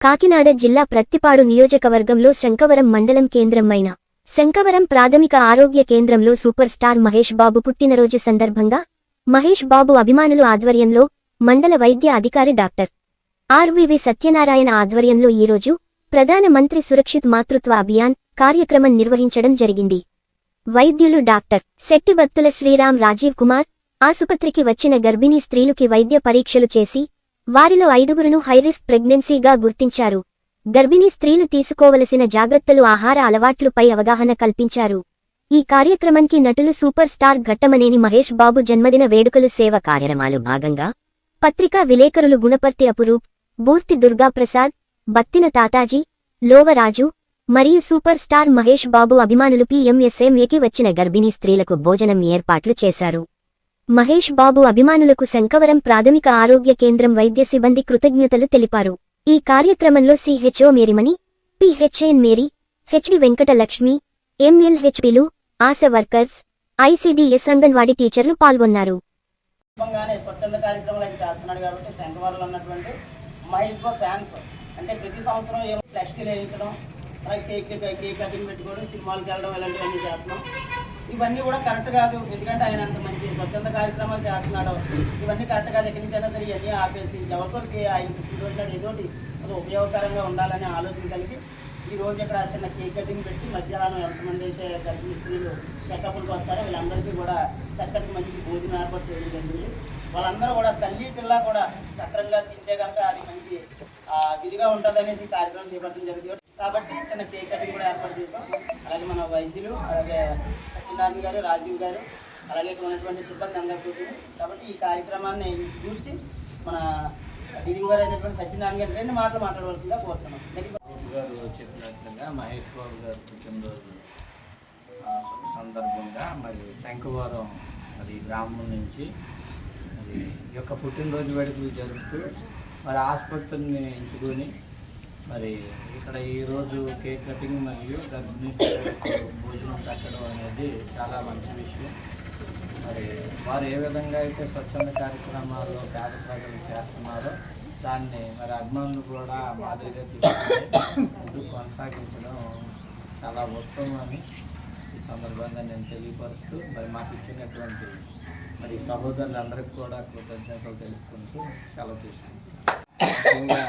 కాకినాడ జిల్లా ప్రత్తిపాడు నియోజకవర్గంలో శంకవరం మండలం కేంద్రమైన శంకవరం ప్రాథమిక ఆరోగ్య కేంద్రంలో సూపర్ స్టార్ మహేష్ బాబు పుట్టినరోజు సందర్భంగా మహేష్ బాబు అభిమానులు ఆధ్వర్యంలో మండల వైద్య అధికారి డాక్టర్ ఆర్వివి సత్యనారాయణ ఆధ్వర్యంలో ఈరోజు ప్రధాన మంత్రి సురక్షిత్ మాతృత్వ అభియాన్ కార్యక్రమం నిర్వహించడం జరిగింది. వైద్యులు డాక్టర్ శెట్టిబత్తుల శ్రీరామ్ రాజీవ్ కుమార్ ఆసుపత్రికి వచ్చిన గర్భిణీ స్త్రీలుకి వైద్య పరీక్షలు చేసి వారిలో ఐదుగురును హైరిస్క్ ప్రెగ్నెన్సీగా గుర్తించారు. గర్భిణీ స్త్రీలు తీసుకోవలసిన జాగ్రత్తలు ఆహార అలవాట్లుపై అవగాహన కల్పించారు. ఈ కార్యక్రమంకి నటులు సూపర్ స్టార్ ఘట్టమనేని మహేష్ బాబు జన్మదిన వేడుకలు సేవ కార్యక్రమాలు భాగంగా పత్రికా విలేకరులు గుణపర్తి అపురూప్ బూర్తి దుర్గాప్రసాద్ బత్తిన తాతాజీ లోవరాజు మరియు సూపర్ స్టార్ మహేష్ బాబు అభిమానులు పీఎంఎస్ఎంఏకి వచ్చిన గర్భిణీ స్త్రీలకు భోజనం ఏర్పాట్లు చేశారు. మహేష్ బాబు అభిమానులకు శంకవరం ప్రాథమిక ఆరోగ్య కేంద్రం వైద్య సిబ్బంది కృతజ్ఞతలు తెలిపారు. ఈ కార్యక్రమంలో CHO Marymani PHN Mary HD Venkatalakshmi ఎంఎల్హెచ్పిలు ఆశ వర్కర్స్ ఐసిడిఎస్ అంగన్వాడీ టీచర్లు పాల్గొన్నారు. అంటే ప్రతి సంవత్సరం ఏమో ఫ్లెక్సీలు వేయించడం కేక్ కేక్ కటింగ్ పెట్టుకోవడం సినిమాలకు వెళ్ళడం ఇలాంటివన్నీ చేస్తున్నాం. ఇవన్నీ కూడా కరెక్ట్ కాదు. ఎందుకంటే ఆయన అంత మంచి స్వచ్ఛంద కార్యక్రమాలు చేస్తున్నాడు. ఇవన్నీ కరెక్ట్ కాదు. ఎక్కడి నుంచి అయినా సరే ఇవన్నీ ఆపేసి ఎవరికొరికి ఆయన ఏదోటి అది ఉపయోగకరంగా ఉండాలనే ఆలోచన కలిగి ఈ రోజు ఇక్కడ చిన్న కేక్ కటింగ్ పెట్టి మధ్యాహ్నం ఎంతమంది అయితే గర్భిణీలు స్త్రీలు చెకప్లకు వస్తారో వీళ్ళందరికీ కూడా చక్కటి మంచి భోజనం ఏర్పాటు చేయడం జరిగింది. వాళ్ళందరూ కూడా తల్లి పిల్ల కూడా చక్రంగా తింటే కనుక అది మంచి విధిగా ఉంటుంది అనేసి కార్యక్రమం చేపట్టడం జరిగింది. కాబట్టి చిన్న కేక్ కటింగ్ కూడా ఏర్పాటు చేసాం అలాగే మన వైద్యులు అలాగే సత్యనారాయణ గారు రాజీవ్ గారు అలాగే ఇక్కడ ఉన్నటువంటి సిబ్బంది అందరూ కూర్చుని కాబట్టి ఈ కార్యక్రమాన్ని గురించి మన డిడి గారు అయినటువంటి సత్యనారాయణ గారు రెండు మాటలు మాట్లాడవలసిందిగా కోరుతున్నాం. గారు చెప్పినట్లుగా మహేష్ బాబు గారు పుట్టినరోజు ఆ, సందర్భంగా మరి శంఖవారం మరి గ్రామం నుంచి మరి ఈ యొక్క పుట్టినరోజు వేడుకలు జరుపుతూ మరి ఆసుపత్రిని ఎంచుకొని మరి ఇక్కడ ఈరోజు కేక్ కటింగ్ మరియు గర్భిణీ భోజనం పెట్టడం అనేది చాలా మంచి విషయం. మరి వారు ఏ విధంగా అయితే స్వచ్ఛంద కార్యక్రమాల్లో పేద ప్రజలు చేస్తున్నారో దాన్ని మరి అభిమానులు కూడా మాదిరిగా తీసుకుని కొనసాగించడం చాలా ఉత్తమం అని ఈ సందర్భంగా నేను తెలియపరుస్తూ మరి మాకు ఇచ్చినటువంటి మరి సహోదరులందరికీ కూడా కృతజ్ఞతలు తెలుపుకుంటూ సెలవు తీసుకుంటాను ముఖ్యంగా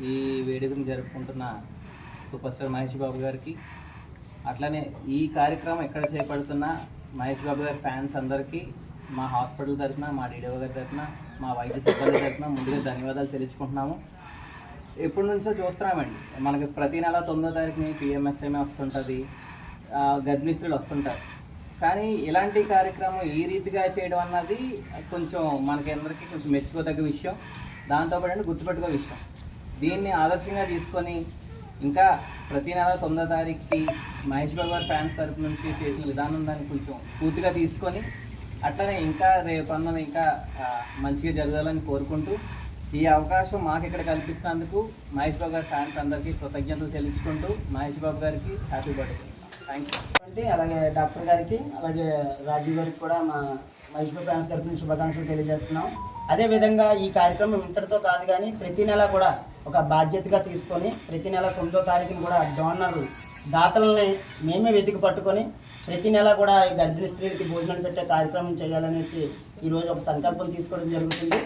ఈ వేడుకను జరుపుకుంటున్న సూపర్ స్టార్ మహేష్ బాబు గారికి. అట్లనే ఈ కార్యక్రమం ఎక్కడ చేపడుతున్న మహేష్ బాబు గారి ఫ్యాన్స్ అందరికీ మా హాస్పిటల్ తరఫున మా డీడీఓ గారి తరఫున మా వైద్య సిబ్బంది తరఫున ముందుగా ధన్యవాదాలు చెల్లించుకుంటున్నాము ఎప్పటి నుంచో చూస్తున్నామండి. మనకి ప్రతి నెల తొమ్మిదో తారీఖుని పిఎంఎస్ఎంఏ వస్తుంటుంది. ఆ, గర్భిణీ స్త్రీలు వస్తుంటారు. కానీ ఇలాంటి కార్యక్రమం ఈ రీతిగా చేయడం అన్నది కొంచెం మనకి అందరికీ కొంచెం మెచ్చుకోదగ్గ విషయం. దాంతోపాటు గుర్తుపెట్టుకో విషయం. దీన్ని ఆదర్శంగా తీసుకొని ఇంకా ప్రతి నెల తొమ్మిదో తారీఖుకి మహేష్ బాబు గారి ఫ్యాన్స్ తరపు నుంచి చేసిన విధానం దాన్ని కొంచెం పూర్తిగా తీసుకొని అట్లనే ఇంకా రేపు రేపన్నది ఇంకా మంచిగా జరగాలని కోరుకుంటూ ఈ అవకాశం మాకు ఇక్కడ కల్పిస్తున్నందుకు మహేష్ బాబు గారి ఫ్యాన్స్ అందరికీ కృతజ్ఞతలు చెల్లించుకుంటూ మహేష్ బాబు గారికి హ్యాపీ బర్త్డే. థ్యాంక్ యూ అంటే అలాగే డాక్టర్ గారికి అలాగే రాజీవ్ గారికి కూడా మా మహేష్ బాబు ఫ్యాన్స్ తరఫున శుభాకాంక్షలు తెలియజేస్తున్నాం. అదే విధంగా ఈ కార్యక్రమం ఇంతటితో కాదు కానీ ప్రతి నెల కూడా ఒక బాధ్యతగా తీసుకొని ప్రతి నెల తొమ్మిదో తారీఖున కూడా డోనర్లు దాతలని మేమే వెతికి పట్టుకొని ప్రతి నెల కూడా ఈ గర్భిణీ స్త్రీలకి భోజనం పెట్టే కార్యక్రమం చేయాలనేసి ఈరోజు ఒక సంకల్పం తీసుకోవడం జరుగుతుంది.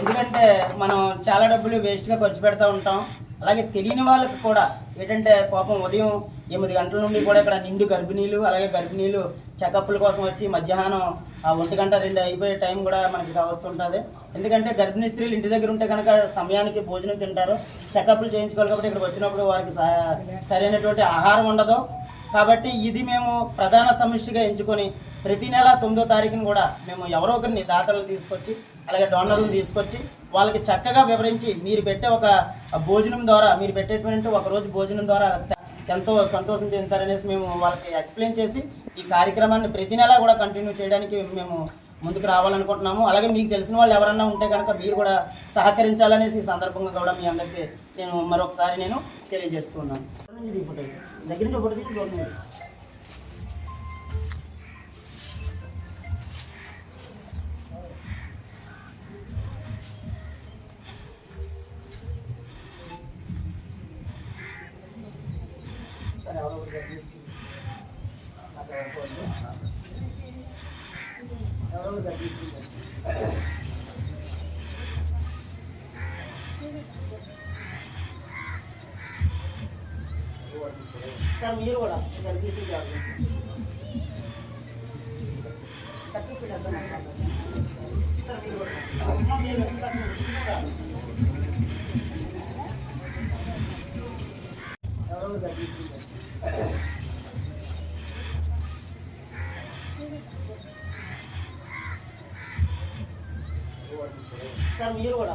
ఎందుకంటే మనం చాలా డబ్బులు వేస్ట్గా ఖర్చు పెడతా ఉంటాం. అలాగే తెలియని వాళ్ళకి కూడా ఏంటంటే పాపం ఉదయం ఎనిమిది గంటల నుండి కూడా ఇక్కడ నిండు గర్భిణీలు అలాగే గర్భిణీలు చెకప్ల కోసం వచ్చి మధ్యాహ్నం ఆ ఒంటి గంట రెండు అయిపోయే టైం కూడా మనకి వస్తుంటుంది ఎందుకంటే గర్భిణీ స్త్రీలు ఇంటి దగ్గర ఉంటే కనుక సమయానికి భోజనం తింటారు. చెకప్లు చేయించుకోవాలి కాబట్టి ఇక్కడికి వచ్చినప్పుడు వారికి స- సరైనటువంటి ఆహారం ఉండదు. కాబట్టి ఇది మేము ప్రధాన సమస్యగా ఎంచుకొని ప్రతి నెల తొమ్మిదో తారీఖున కూడా మేము ఎవరో ఒకరిని దాతలను తీసుకొచ్చి అలాగే డోనర్లను తీసుకొచ్చి వాళ్ళకి చక్కగా వివరించి మీరు పెట్టే ఒక భోజనం ద్వారా మీరు పెట్టేటువంటి ఒక రోజు భోజనం ద్వారా ఎంతో సంతోషం చెందుతారనేసి మేము వాళ్ళకి ఎక్స్ప్లెయిన్ చేసి ఈ కార్యక్రమాన్ని ప్రతి నెలా కూడా కంటిన్యూ చేయడానికి మేము ముందుకు రావాలనుకుంటున్నాము. అలాగే మీకు తెలిసిన వాళ్ళు ఎవరన్నా ఉంటే కనుక మీరు కూడా సహకరించాలనేసి ఈ సందర్భంగా కూడా మీ అందరికీ నేను మరొకసారి నేను తెలియజేస్తున్నాను దగ్గర నుంచి ఒకటి సార్ మీరు కూడా గర్భిణీ కాదు సార్ మీరు కూడా ఎవరో సార్ మీరు కూడా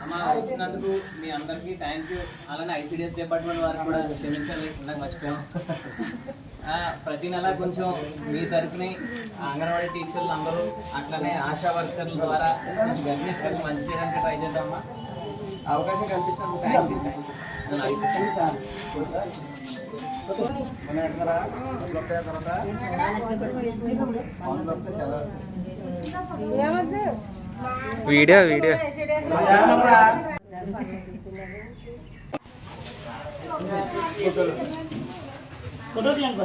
అమ్మ వచ్చినందుకు మీ అందరికీ థ్యాంక్ యూ అలానే ఐసీడీఎస్ డిపార్ట్మెంట్ వారికి కూడా క్షమించాలి నాకు మర్చిపోయాం. ప్రతి నెల కొంచెం మీ తరఫుని అంగన్వాడీ టీచర్లు అందరూ అట్లనే ఆశా వర్కర్ల ద్వారా కొంచెం గర్భిణీస్కి మంచి చేయడానికి ట్రై చేద్దామా? అవకాశం కల్పిస్తున్నందుకు థ్యాంక్ యూ థ్యాంక్ యూ నేను వీడియో వీడియో. ఫోటో తీయండి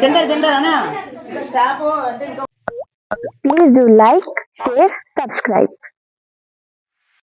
తింటారు తింటారా స్టాఫ్ అంటే ఇంకా Please do like, share, subscribe.